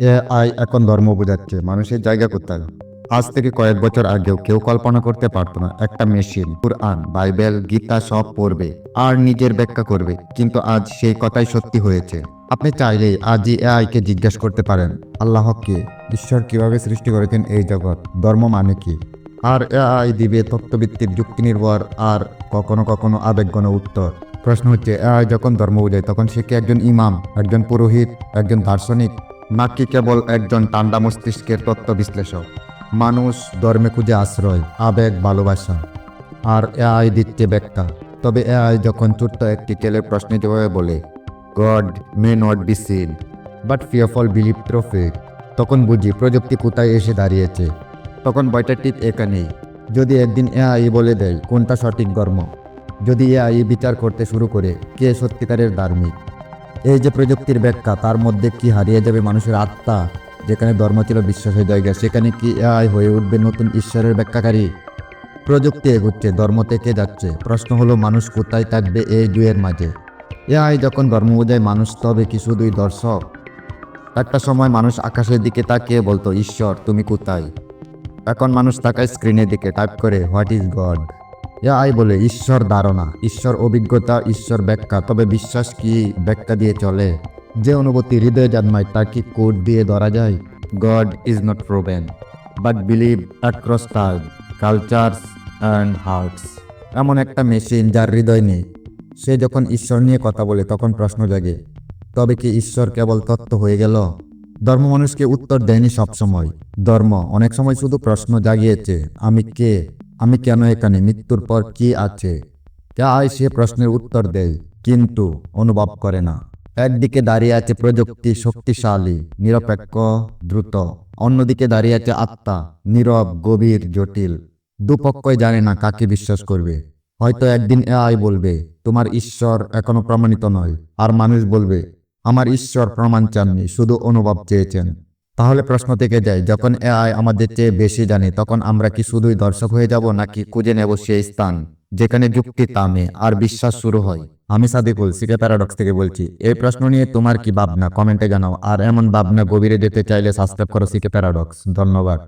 AI এখন ধর্ম বোঝাচ্ছে, মানুষের জায়গা করতে হবে আজ থেকে কয়েক বছর আগেও কেউ কল্পনা করতে পারতো না, একটা মেশিন কুরআন বাইবেল গীতা সব পড়বে, আর নিজের ব্যাখ্যা করবে, কিন্তু আজ সেই কথাই সত্যি হয়েছে। আপনি চাইলেই আজই এআই কে জিজ্ঞেস করতে পারেন, আল্লাহ কে? ঈশ্বর কীভাবে সৃষ্টি করেছেন এই জগৎ? ধর্ম মানে কি? আর এআই দিবে তত্ত্বভিত্তিক যুক্তি নির্ভর, আর কখনো কখনো আবেগগণ উত্তর। প্রশ্ন হচ্ছে এআই যখন ধর্ম বোঝায়, তখন সে কি একজন ইমাম, একজন পুরোহিত, একজন দার্শনিক? নাকি কেবল একজন ঠান্ডা মস্তিষ্কের তত্ত্ব বিশ্লেষক। মানুষ ধর্মে খুঁজে আশ্রয়, আবেগ, ভালোবাসা। আর এআই দিচ্ছে ব্যাখ্যা। তবে এআই যখন ছোট্ট একটি কেলের প্রশ্নে জবাবে বলে God may not be seen but fearful believe through faith তখন বুঝি প্রযুক্তি কোথায় এসে দাঁড়িয়েছে। তখন বইটা ঠিক এখানেই। যদি একদিন এআই বলে দেয়, কোনটা সঠিক ধর্ম? যদি এআই বিচার করতে শুরু করে, কে সত্যিকারের ধার্মিক? এই যে প্রযুক্তির ব্যাখ্যা, তার মধ্যে কি হারিয়ে যাবে মানুষের আত্মা? যেখানে ধর্ম ছিল বিশ্বাসের জায়গা সেখানে কি এআই হয়ে উঠবে নতুন ঈশ্বরের ব্যাখ্যাকারী? প্রযুক্তি এগুচ্ছে, ধর্ম থেকে যাচ্ছে। প্রশ্ন হলো, মানুষ কোথায় থাকবে এই দুয়ের মাঝে? এ এআই যখন ধর্ম বোঝায়, মানুষ তবে কি শুধুই দর্শক? একটা সময় মানুষ আকাশের দিকে তাকিয়ে বলতো, ঈশ্বর, তুমি কোথায়? এখন মানুষ তাকায় স্ক্রিনের দিকে টাইপ করে হোয়াট ইজ গড এআই বলে, ঈশ্বর ধারণা, ঈশ্বর অভিজ্ঞতা, ঈশ্বর ব্যাখ্যা। তবে বিশ্বাস কি ব্যাখ্যা দিয়ে চলে? যে অনুভূতি হৃদয়ে জন্মায়, তা কি কোড দিয়ে ধরা যায়? God is not proven but believe across time cultures and hearts এমন একটা মেশিন যার হৃদয় নেই। সে যখন ঈশ্বর নিয়ে কথা বলে, তখন প্রশ্ন জাগে, তবে কি ঈশ্বর কেবল তত্ত্ব হয়ে গেল? ধর্ম মানুষকে উত্তর দেয়নি সবসময়। ধর্ম অনেক সময় শুধু প্রশ্ন জাগিয়েছে, আমি কে? আমি কেন এখানে? মৃত্যুর পর কি আছে? তাই সে প্রশ্নের উত্তর দেয়, কিন্তু অনুভব করে না। একদিকে দাঁড়িয়ে আছে প্রযুক্তি শক্তিশালী, নিরপেক্ষ, দ্রুত। অন্যদিকে দাঁড়িয়ে আছে আত্মা, নীরব, গভীর, জটিল। দুপক্ষই জানে না কাকে বিশ্বাস করবে। হয়তো একদিন এআই বলবে, তোমার ঈশ্বর এখনও প্রমাণিত নয়। আর মানুষ বলবে, আমার ঈশ্বর প্রমাণ চাননি, শুধু অনুভব চেয়েছেন। তাহলে প্রশ্ন থেকে যায়, যখন এআই আমাদের চেয়ে বেশি জানে, তখন আমরা কি শুধুই দর্শক হয়ে যাব নাকি খুঁজে নেব সেই স্থান যেখানে যুক্তি তামে আর বিশ্বাস শুরু হয়? আমি সাদিকুল সিকে প্যারাডক্স থেকে বলছি। এই প্রশ্ন নিয়ে তোমার কি ভাবনা? কমেন্টে জানাও। আর এমন ভাবনা গভীরে যেতে চাইলে সাবস্ক্রাইব করো সিকে প্যারাডক্স ধন্যবাদ।